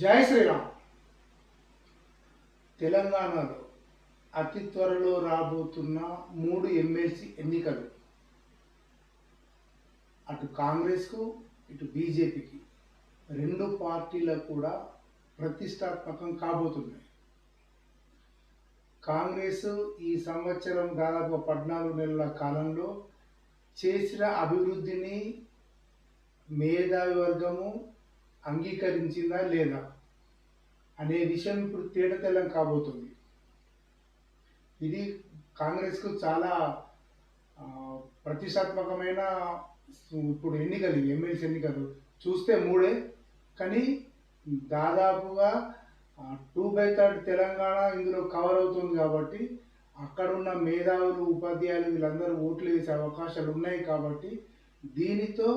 జై శ్రీరామ్. తెలంగాణలో అతి త్వరలో రాబోతున్న మూడు ఎమ్మెల్సీ ఎన్నికలు. అటు కాంగ్రెస్కు ఇటు బీజేపీకి రెండు పార్టీలకు కూడా ప్రతిష్టాత్మకం కాబోతున్నాయి. కాంగ్రెస్ ఈ సంవత్సరం దాదాపు పద్నాలుగు నెలల కాలంలో చేసిన అభివృద్ధిని మేధావి వర్గము అంగీకరించిందా లేదా అనే విషయం ఇప్పుడు తేటతెల్లం కాబోతుంది. ఇది కాంగ్రెస్కు చాలా ప్రతిష్టాత్మకమైన ఇప్పుడు ఎన్నికలు ఇవి, ఎమ్మెల్సీ ఎన్నికలు చూస్తే మూడే కానీ దాదాపుగా టూ బై థర్డ్ తెలంగాణ ఇందులో కవర్ అవుతుంది కాబట్టి అక్కడున్న మేధావులు ఉపాధ్యాయులు వీళ్ళందరూ ఓట్లు వేసే అవకాశాలు ఉన్నాయి కాబట్టి దీనితో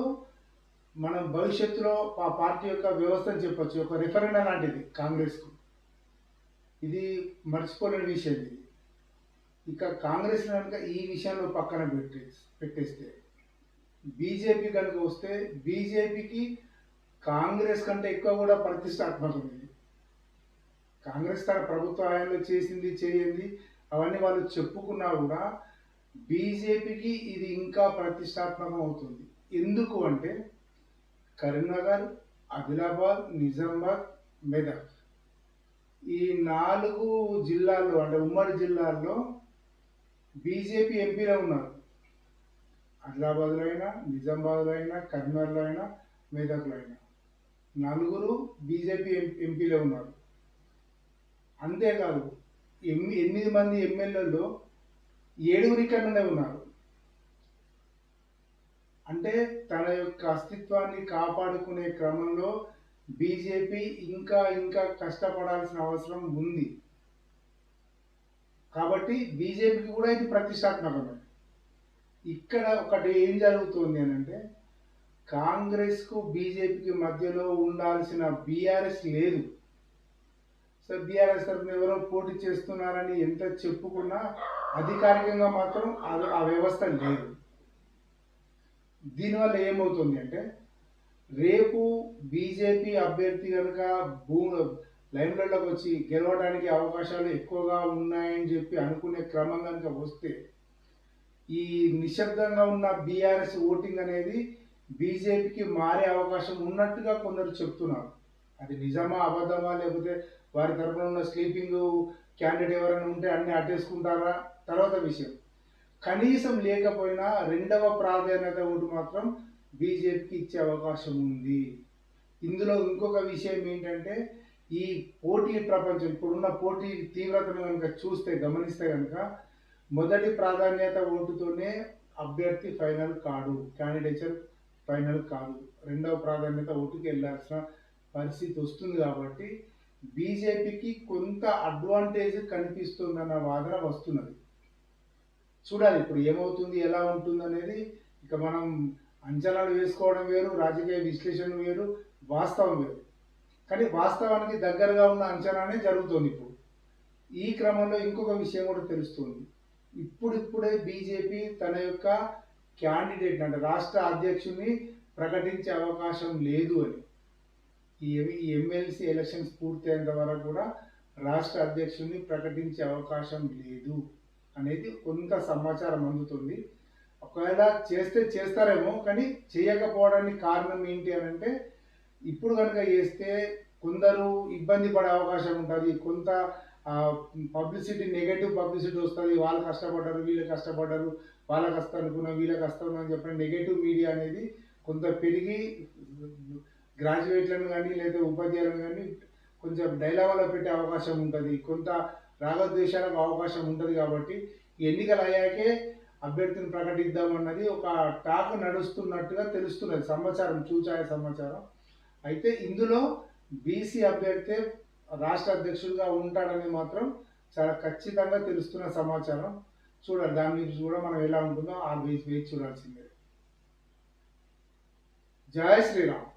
మనం భవిష్యత్తులో ఆ పార్టీ యొక్క వ్యవస్థను చెప్పొచ్చు ఒక రిఫరెండం లాంటిది కాంగ్రెస్కు. ఇది మర్చిపోలేని విషయం ఇది. ఇక కాంగ్రెస్ కనుక ఈ విషయంలో పక్కన పెట్టి పెట్టేస్తే బీజేపీ కనుక వస్తే బీజేపీకి కాంగ్రెస్ కంటే ఎక్కువ కూడా ప్రతిష్టాత్మకం ఇది. కాంగ్రెస్ తన ప్రభుత్వ హయాంలో చేసింది చేయండి అవన్నీ వాళ్ళు చెప్పుకున్నా కూడా బీజేపీకి ఇది ఇంకా ప్రతిష్టాత్మకం అవుతుంది. ఎందుకు అంటే కరీంనగర్ ఆదిలాబాద్ నిజామాబాద్ మెదక్. ఈ నాలుగు జిల్లాల్లో అంటే ఉమ్మడి జిల్లాల్లో బీజేపీ ఎంపీలో ఉన్నారు. ఆదిలాబాద్లో అయినా నిజామాబాద్లో అయినా కరీంనగర్లో అయినా మెదక్లో అయినా. నలుగురు బీజేపీ ఎంపీలో ఉన్నారు. అంతేకాదు ఎన్ని ఎనిమిది మంది ఎమ్మెల్యేల్లో ఏడుగురు ఇక్కడనే ఉన్నారు. అంటే తన యొక్క అస్తిత్వాన్ని కాపాడుకునే క్రమంలో బీజేపీ ఇంకా ఇంకా కష్టపడాల్సిన అవసరం ఉంది. కాబట్టి బీజేపీకి కూడా ఇది ప్రతిష్టాత్మకమే. ఇక్కడ ఒకటి ఏం జరుగుతుంది అని అంటే కాంగ్రెస్కు బీజేపీకి మధ్యలో ఉండాల్సిన బీఆర్ఎస్ లేదు. సో బీఆర్ఎస్ తరఫున ఎవరో పోటీ చేస్తున్నారని ఎంత చెప్పుకున్నా అధికారికంగా మాత్రం ఆ వ్యవస్థ లేదు. దీనివల్ల ఏమవుతుంది అంటే రేపు బీజేపీ అభ్యర్థి కనుక భూ లైన్లలోకి వచ్చి గెలవడానికి అవకాశాలు ఎక్కువగా ఉన్నాయని చెప్పి అనుకునే క్రమం కనుక వస్తే ఈ నిశ్శబ్దంగా ఉన్న బీఆర్ఎస్ ఓటింగ్ అనేది బీజేపీకి మారే అవకాశం ఉన్నట్టుగా కొందరు చెప్తున్నారు. అది నిజమా అబద్ధమా లేకపోతే వారి తరఫున ఉన్న స్లీపింగ్ క్యాండిడేట్ ఎవరైనా ఉంటే అన్ని అట్టేసుకుంటారా తర్వాత విషయం. కనీసం లేకపోయినా రెండవ ప్రాధాన్యత ఓటు మాత్రం బీజేపీకి ఇచ్చే అవకాశం ఉంది. ఇందులో ఇంకొక విషయం ఏంటంటే ఈ పోటీ ప్రపంచం ఇప్పుడున్న పోటీ తీవ్రతను కనుక చూస్తే గమనిస్తే కనుక మొదటి ప్రాధాన్యత ఓటుతోనే అభ్యర్థి ఫైనల్ కాడు క్యాండిడేచర్ ఫైనల్ కాదు. రెండవ ప్రాధాన్యత ఓటుకి వెళ్ళాల్సిన పరిస్థితి వస్తుంది కాబట్టి బీజేపీకి కొంత అడ్వాంటేజ్ కనిపిస్తుందన్న వాదన వస్తున్నది. చూడాలి ఇప్పుడు ఏమవుతుంది ఎలా ఉంటుంది అనేది ఇక మనం అంచనాలు వేసుకోవడం వేరు రాజకీయ విశ్లేషణ వేరు వాస్తవం వేరు. కానీ వాస్తవానికి దగ్గరగా ఉన్న అంచనానే జరుగుతుంది ఇప్పుడు. ఈ క్రమంలో ఇంకొక విషయం కూడా తెలుస్తుంది. ఇప్పుడిప్పుడే బీజేపీ తన యొక్క క్యాండిడేట్ అంటే రాష్ట్ర అధ్యక్షుడిని ప్రకటించే అవకాశం లేదు అని. ఈ ఎమ్మెల్సీ ఎలక్షన్స్ పూర్తయ్యేంత వరకు కూడా రాష్ట్ర అధ్యక్షుడిని ప్రకటించే అవకాశం లేదు. అనేది కొంత సమాచారం అందుతుంది. ఒకవేళ చేస్తే చేస్తారేమో కానీ చేయకపోవడానికి కారణం ఏంటి అని అంటే ఇప్పుడు కనుక చేస్తే కొందరు ఇబ్బంది పడే అవకాశం ఉంటుంది. కొంత పబ్లిసిటీ నెగటివ్ పబ్లిసిటీ వస్తుంది. వాళ్ళు కష్టపడ్డారు వీళ్ళు కష్టపడ్డారు వాళ్ళకి వస్తా అనుకున్నా వీళ్ళకి వస్తాను అని చెప్పిన నెగటివ్ మీడియా అనేది కొంత పెరిగి గ్రాడ్యుయేట్లను కానీ లేదా ఉపాధ్యాయులను కానీ కొంచెం డైలాగ్లో పెట్టే అవకాశం ఉంటుంది. కొంత రాగద్వేషాలకు అవకాశం ఉంటుంది కాబట్టి ఎన్నికలు అయ్యాకే అభ్యర్థిని ప్రకటిద్దామన్నది ఒక టాక్ నడుస్తున్నట్టుగా తెలుస్తున్నది సమాచారం చూచాయ సమాచారం. అయితే ఇందులో బీసీ అభ్యర్థి రాష్ట్ర అధ్యక్షుడిగా ఉంటాడని మాత్రం చాలా ఖచ్చితంగా తెలుస్తున్న సమాచారం. చూడాలి దాని గురించి కూడా మనం ఎలా ఉంటుందో ఆ వేచి వేచి చూడాల్సిందే. జయ శ్రీరామ్.